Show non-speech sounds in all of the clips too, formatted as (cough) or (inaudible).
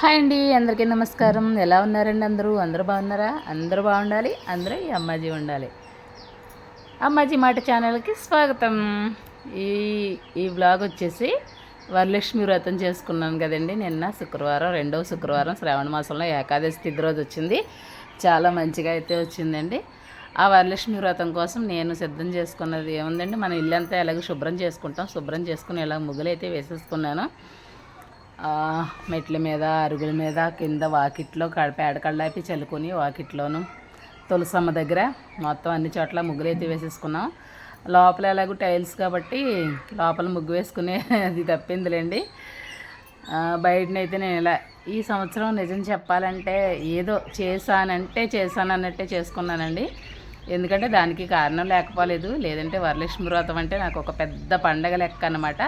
Hi అండి అందరికీ నమస్కారం. ఎలా ఉన్నారండి అందరూ? అందరూ బాగున్నారా? అందరూ బాగుండాలి అందరూ ఈ అమ్మాజీ ఉండాలి. అమ్మాజీ మాట ఛానల్కి స్వాగతం. ఈ ఈ బ్లాగ్ వచ్చేసి వరలక్ష్మి వ్రతం చేసుకున్నాను కదండి. నిన్న శుక్రవారం రెండవ శుక్రవారం శ్రావణ మాసంలో ఏకాదశి తిథి రోజు వచ్చింది. చాలా మంచిగా అయితే వచ్చిందండి. ఆ వరలక్ష్మి వ్రతం కోసం నేను సిద్ధం చేసుకున్నది ఏముందండి? మన ఇల్లంతా ఎలాగో శుభ్రం చేసుకుంటాం. శుభ్రం చేసుకుని ఇలా ముగ్గులు అయితే వేసేసుకున్నాను. మెట్ల మీద అరుగుల మీద కింద వాకిట్లో క- పేడ కళ్ళాపి చల్లుకొని వాకిట్లోను తులసమ్మ దగ్గర మొత్తం అన్ని చోట్ల ముగ్గులు వేసేసుకున్నాం. లోపల ఎలాగో టైల్స్ కాబట్టి లోపల ముగ్గు వేసుకునే (laughs) అది తప్పిందిలేండి. బయటనైతే నేను ఇలా ఈ సంవత్సరం నిజం చెప్పాలంటే ఏదో చేశానంటే చేశాను అన్నట్టే చేసుకున్నానండి. ఎందుకంటే దానికి కారణం లేకపోలేదు. లేదంటే వరలక్ష్మి వ్రతం అంటే నాకు ఒక పెద్ద పండగ లెక్క అన్నమాట.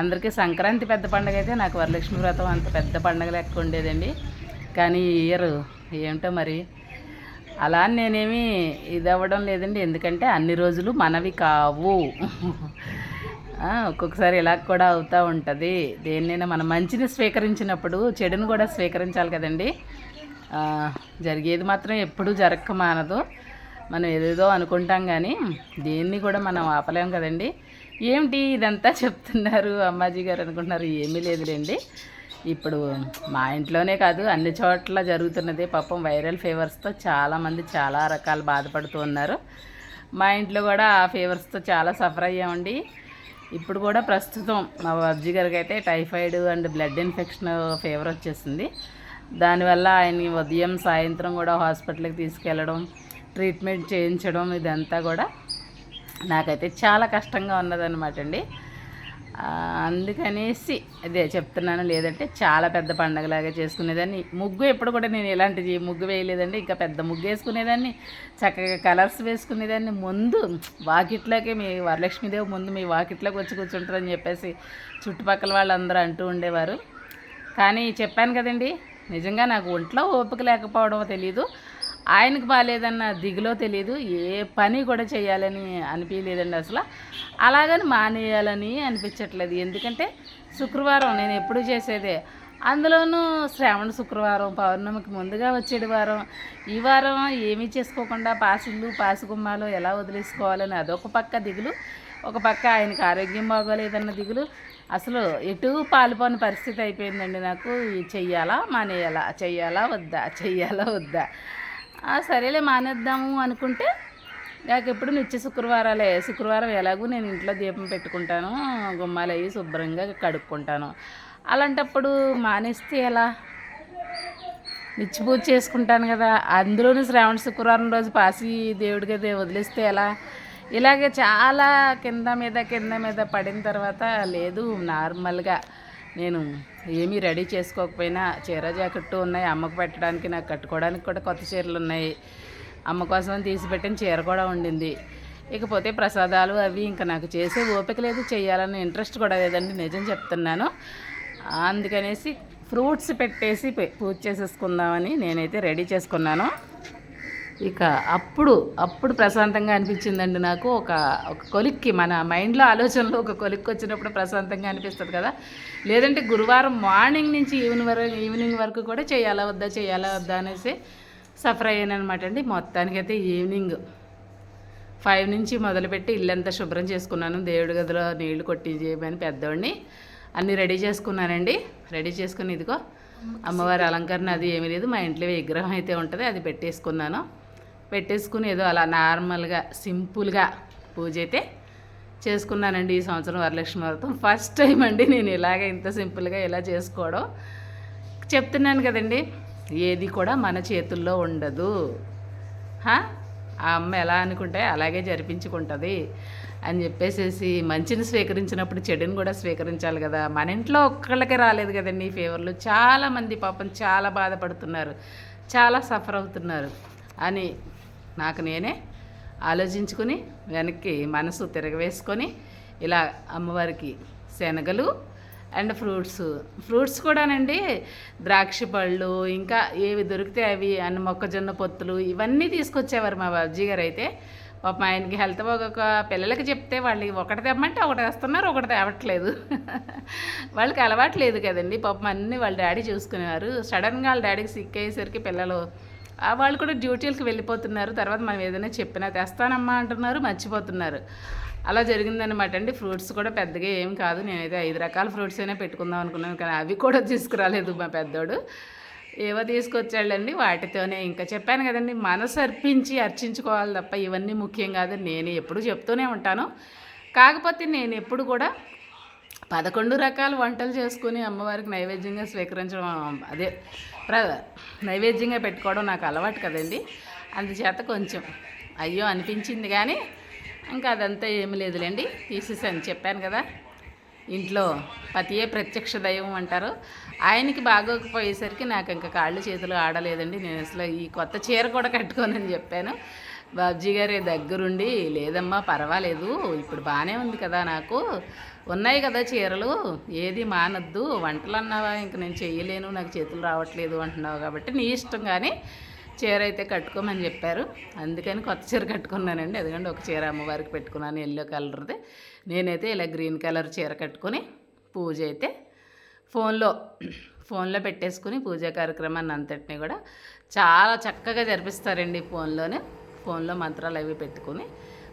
అందరికీ సంక్రాంతి పెద్ద పండగ అయితే నాకు వరలక్ష్మి వ్రతం అంత పెద్ద పండగ లెక్క ఉండేదండి. కానీ ఇయర్ ఏమిటో మరి? అలా నేనేమి ఇది అవ్వడం లేదండి. ఎందుకంటే అన్ని రోజులు మనవి కావు. ఒక్కొక్కసారి ఇలా కూడా అవుతూ ఉంటుంది. దేన్నైనా మనం మంచిని స్వీకరించినప్పుడు చెడును కూడా స్వీకరించాలి కదండి. జరిగేది మాత్రం ఎప్పుడూ జరగక మానదు. మనం ఏదేదో అనుకుంటాం కానీ దేన్ని కూడా మనం ఆపలేం కదండి. ఏమిటి ఇదంతా చెప్తున్నారు అమ్మాజీ గారు అనుకుంటున్నారు? ఏమీ లేదులేండి. ఇప్పుడు మా ఇంట్లోనే కాదు అన్ని చోట్ల జరుగుతున్నది పాపం వైరల్ ఫీవర్స్తో చాలామంది చాలా రకాలు బాధపడుతూ ఉన్నారు. మా ఇంట్లో కూడా ఆ ఫీవర్స్తో చాలా సఫర్ అయ్యామండి. ఇప్పుడు కూడా ప్రస్తుతం మా బాబ్జీ గారికి అయితే typhoid and blood infection fever వచ్చేసింది. దానివల్ల ఆయన్ని ఉదయం సాయంత్రం కూడా హాస్పిటల్కి తీసుకెళ్ళడం ట్రీట్మెంట్ చేయించడం ఇదంతా కూడా నాకైతే చాలా కష్టంగా ఉన్నదన్నమాట అండి. అందుకనేసి అదే చెప్తున్నాను లేదంటే చాలా పెద్ద పండగలాగా చేసుకునేదాన్ని. ముగ్గు ఎప్పుడు కూడా నేను ఇలాంటిది ముగ్గు వేయలేదండి ఇంకా పెద్ద ముగ్గు వేసుకునేదాన్ని చక్కగా కలర్స్ వేసుకునేదాన్ని. ముందు వాకిట్లోకి మీ వరలక్ష్మీదేవి ముందు మీ వాకిట్లోకి వచ్చి కూర్చుంటారని చెప్పేసి చుట్టుపక్కల వాళ్ళందరూ అంటూ ఉండేవారు. కానీ చెప్పాను కదండి నిజంగా నాకు ఒంట్లో ఓపిక లేకపోవడం తెలియదు ఆయనకు బాగాలేదన్న దిగులో తెలియదు ఏ పని కూడా చేయాలని అనిపించలేదండి అసలు. అలాగని మానేయాలని అనిపించట్లేదు. ఎందుకంటే శుక్రవారం నేను ఎప్పుడు చేసేదే. అందులోనూ శ్రావణ శుక్రవారం పౌర్ణమికి ముందుగా వచ్చేది వారం. ఈ వారం ఏమీ చేసుకోకుండా పాసిళ్ళు పాసిగుమ్మాలు ఎలా వదిలేసుకోవాలని అదొక పక్క దిగులు. ఒక పక్క ఆయనకి ఆరోగ్యం బాగోలేదన్న దిగులు. అసలు ఎటు పాలుపోని పరిస్థితి అయిపోయిందండి నాకు. చెయ్యాలా మానేయాలా చెయ్యాలా వద్దా చెయ్యాలా వద్దా? సరేలే మానేద్దాము అనుకుంటే నాకు ఎప్పుడు నిత్య శుక్రవారాలే. శుక్రవారం ఎలాగూ నేను ఇంట్లో దీపం పెట్టుకుంటాను గుమ్మాలు అవి శుభ్రంగా కడుక్కుంటాను. అలాంటప్పుడు మానేస్తే ఎలా? నిత్య పూజ చేసుకుంటాను కదా అందులోనూ శ్రావణ శుక్రవారం రోజు పాసి దేవుడికి అది వదిలేస్తే ఎలా? ఇలాగే చాలా కింద మీద కింద మీద పడిన తర్వాత లేదు నార్మల్గా నేను ఏమీ రెడీ చేసుకోకపోయినా చీర జాకెట్టు ఉన్నాయి అమ్మకు పెట్టడానికి నాకు కట్టుకోవడానికి కూడా కొత్త చీరలు ఉన్నాయి. అమ్మ కోసం తీసి పెట్టిన చీర కూడా ఉండింది. ఇకపోతే ప్రసాదాలు అవి ఇంకా నాకు చేసే ఓపిక లేదు చేయాలన్న ఇంట్రెస్ట్ కూడా లేదండి నిజం చెప్తున్నాను. అందుకనేసి ఫ్రూట్స్ పెట్టేసి పూజ చేసేసుకుందామని నేనైతే రెడీ చేసుకున్నాను. ఇక అప్పుడు అప్పుడు ప్రశాంతంగా అనిపించిందండి నాకు. ఒక ఒక కొలిక్కి మన మైండ్లో ఆలోచనలో ఒక కొలిక్కి వచ్చినప్పుడు ప్రశాంతంగా అనిపిస్తుంది కదా. లేదంటే గురువారం మార్నింగ్ నుంచి ఈవినింగ్ వరకు ఈవినింగ్ వరకు కూడా చేయాలా వద్దా చేయాలా వద్దా అనేసి సఫర్ అయ్యాను అనమాట అండి. మొత్తానికైతే ఈవినింగ్ ఫైవ్ నుంచి మొదలుపెట్టి ఇల్లంతా శుభ్రం చేసుకున్నాను. దేవుడి గదిలో నీళ్ళు కొట్టి చేయమని పెద్దవాడిని అన్నీ రెడీ చేసుకున్నానండి. రెడీ చేసుకుని ఇదిగో అమ్మవారి అలంకరణ అది ఏమీ లేదు. మా ఇంట్లో విగ్రహం అయితే ఉంటుంది అది పెట్టేసుకున్నాను. పెట్టేసుకుని ఏదో అలా నార్మల్గా సింపుల్గా పూజ అయితే చేసుకున్నానండి ఈ సంవత్సరం వరలక్ష్మి వ్రతం. ఫస్ట్ టైం అండి నేను ఇలాగ ఇంత సింపుల్గా ఇలా చేసుకోవడం. చెప్తున్నాను కదండి ఏది కూడా మన చేతుల్లో ఉండదు. ఆ అమ్మ ఎలా అనుకుంటే అలాగే జరిపించుకుంటుంది అని చెప్పేసేసి మంచిని స్వీకరించినప్పుడు చెడుని కూడా స్వీకరించాలి కదా. మన ఇంట్లో ఒక్కళ్ళకే రాలేదు కదండి ఈ ఫేవర్లు చాలామంది పాపం చాలా బాధపడుతున్నారు చాలా సఫర్ అవుతున్నారు అని నాకు నేనే ఆలోచించుకుని వెనక్కి మనసు తిరగవేసుకొని ఇలా అమ్మవారికి శనగలు అండ్ ఫ్రూట్స్. ఫ్రూట్స్ కూడానండి ద్రాక్ష పళ్ళు ఇంకా ఏవి దొరికితే అవి అన్న మొక్కజొన్న పొత్తులు ఇవన్నీ తీసుకొచ్చేవారు మా బాబ్జీ గారు అయితే. పాపం ఆయనకి హెల్త్ బాగోక పిల్లలకి చెప్తే వాళ్ళు ఒకటి తెమ్మంటే ఒకటి తెస్తున్నారు ఒకటి తేవట్లేదు. వాళ్ళకి అలవాటు లేదు కదండి. పాపం అన్నీ వాళ్ళ డాడీ చూసుకునేవారు. సడన్గా వాళ్ళ డాడీకి సిక్ అయ్యేసరికి పిల్లలు వాళ్ళు కూడా డ్యూటీలకు వెళ్ళిపోతున్నారు. తర్వాత మనం ఏదైనా చెప్పినా తెస్తానమ్మా అంటున్నారు మర్చిపోతున్నారు. అలా జరిగిందనమాట అండి. ఫ్రూట్స్ కూడా పెద్దగా ఏం కాదు. నేనైతే ఐదు రకాల ఫ్రూట్స్ అయినా పెట్టుకుందాం అనుకున్నాను కానీ అవి కూడా (laughs) తీసుకురాలేదు మా పెద్దోడు. ఏవో తీసుకొచ్చాళ్ళండి వాటితోనే ఇంకా చెప్పాను కదండి. మనసు అర్పించి అర్చించుకోవాలి తప్ప ఇవన్నీ ముఖ్యం కాదు. నేను ఎప్పుడు చెప్తూనే ఉంటాను. కాకపోతే నేను ఎప్పుడు కూడా పదకొండు రకాల వంటలు చేసుకుని అమ్మవారికి నైవేద్యంగా స్వీకరించడం అదే ప్ర నైవేద్యంగా పెట్టుకోవడం నాకు అలవాటు కదండి. అందుచేత కొంచెం అయ్యో అనిపించింది కానీ ఇంకా అదంతా ఏమి లేదులేండి. తీసేసాను చెప్పాను కదా. ఇంట్లో పతియే ప్రత్యక్ష దైవం అంటారు. ఆయనకి బాగోకపోయేసరికి నాకు ఇంకా కాళ్ళు చేతులు ఆడలేదండి. నేను అసలు ఈ కొత్త చీర కూడా కట్టుకోనని చెప్పాను. బాబ్జీ గారి దగ్గరుండి లేదమ్మా పర్వాలేదు ఇప్పుడు బాగానే ఉంది కదా నాకు. ఉన్నాయి కదా చీరలు ఏది మానద్దు వంటలు అన్నావా ఇంక నేను చేయలేను నాకు చేతులు రావట్లేదు అంటున్నావు కాబట్టి నీ ఇష్టం కానీ చీర అయితే కట్టుకోమని చెప్పారు. అందుకని కొత్త చీర కట్టుకున్నానండి. ఎందుకంటే ఒక చీర అమ్మవారికి పెట్టుకున్నాను ఎల్లో కలర్ది. నేనైతే ఇలా గ్రీన్ కలర్ చీర కట్టుకొని పూజ అయితే ఫోన్లో ఫోన్లో పెట్టేసుకుని పూజా కార్యక్రమాన్ని అంతటిని కూడా చాలా చక్కగా జరిపిస్తారండి ఫోన్లోనే. ఫోన్లో మంత్రాలు అవి పెట్టుకుని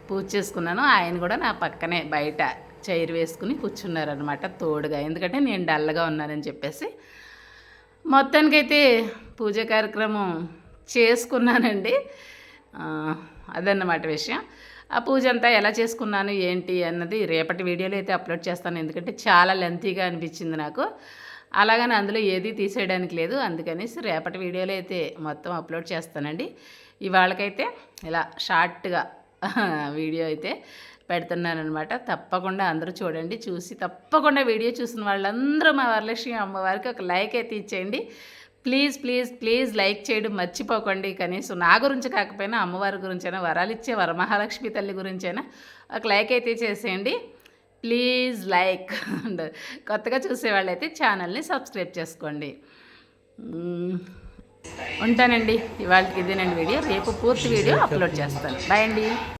పూజ చేసుకున్నాను. ఆయన కూడా నా పక్కనే బయట చైర్ వేసుకుని కూర్చున్నారనమాట తోడుగా. ఎందుకంటే నేను డల్గా ఉన్నానని చెప్పేసి. మొత్తానికైతే పూజ కార్యక్రమం చేసుకున్నానండి. అదన్నమాట విషయం. ఆ పూజ అంతా ఎలా చేసుకున్నాను ఏంటి అన్నది రేపటి వీడియోలో అయితే అప్లోడ్ చేస్తాను. ఎందుకంటే చాలా లెంతీగా అనిపించింది నాకు. అలాగని అందులో ఏది తీసేయడానికి లేదు. అందుకనేసి రేపటి వీడియోలో అయితే మొత్తం అప్లోడ్ చేస్తానండి. ఇవాళకైతే ఇలా షార్ట్గా వీడియో అయితే పెడుతున్నానమాట తప్పకుండా అందరూ చూడండి చూసి తప్పకుండా వీడియో చూసిన వాళ్ళందరూ మా వరలక్ష్మి అమ్మవారికి ఒక లైక్ అయితే ఇచ్చేయండి. ప్లీజ్ ప్లీజ్ ప్లీజ్ లైక్ చేయడం మర్చిపోకండి. కనీసం నా గురించి కాకపోయినా అమ్మవారి గురించైనా వరాలు ఇచ్చే వరమహాలక్ష్మి తల్లి గురించైనా ఒక లైక్ అయితే చేసేయండి. Please like. అండ్ కొత్తగా చూసేవాళ్ళైతే ఛానల్ని సబ్స్క్రైబ్ చేసుకోండి. ఉంటానండి. ఇవాళకి ఇదేనండి వీడియో. రేపు పూర్తి వీడియో అప్లోడ్ చేస్తాను. బాయ్ అండి.